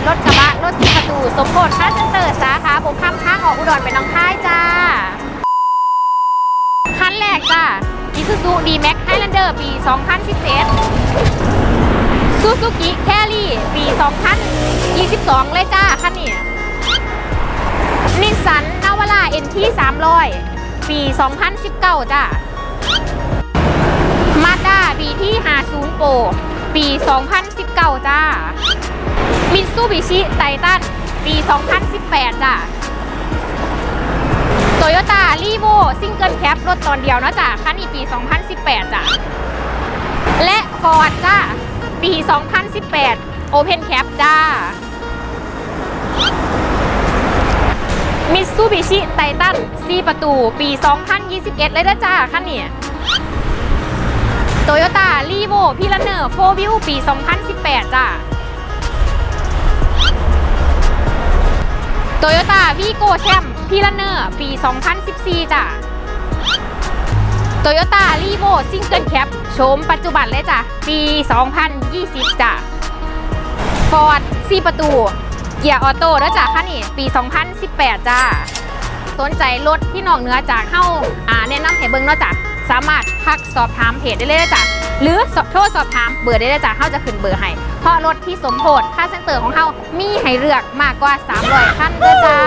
เป็นรถกระบะ รถสีประตู สมโพธิค่าเซ็นเตอร์สาขาผมข้ามทางออกอุดรไปน้องคายจ้า คันแรกจ้า Isuzu D-Max Highlander ปี 2017 Suzuki Carry ปี 2022 เลยจ้าคันนี้นิสสันนาวาร่า NT 300 ปี 2019 จ้ามาด้า BT 50 Pro ปี 2019 จ้า มิตซูบิชิไททันปี 2018 จ้าโตโยต้ารีโวซิงเกิลแคปรถตอนเดียวนะจ้ะคันนี้ปี 2018 จ้ะ และฟอร์ดจ้าปี 2018 Open Cap จ้ามิตซูบิชิไททัน4ประตู ปี 2021 เลยนะจ้าคันนี้โตโยต้ารีโวพีลันเนอร์โฟวิวปี 2018 จ้า โตโยต้าวีโกแชมพีลันเนอร์ปี 2014 จ้ะโตโยต้ารีโวซิงเกิลแคปโฉมปัจจุบันเลยจ้ะ ปี 2020 จ้ะฟอร์ด4ประตู เกียร์ออโต้แล้วจ้ะคันนี้ปี 2018 จ้าสนใจรถที่นอกเหนือจากเข้าอ่าแนะนำให้เบิ่งเนาะจ้ะสามารถทักสอบถามเพจได้เลยจ้ะหรือสอบโทรสอบถามเบอร์ได้เลยจ้ะเข้าจะขึ้นเบอร์ให้ เพราะรถที่สมโพธค่าเซ็นเตอร์ของเขามีให้เลือกมากกว่า 300คันเด้อจ้า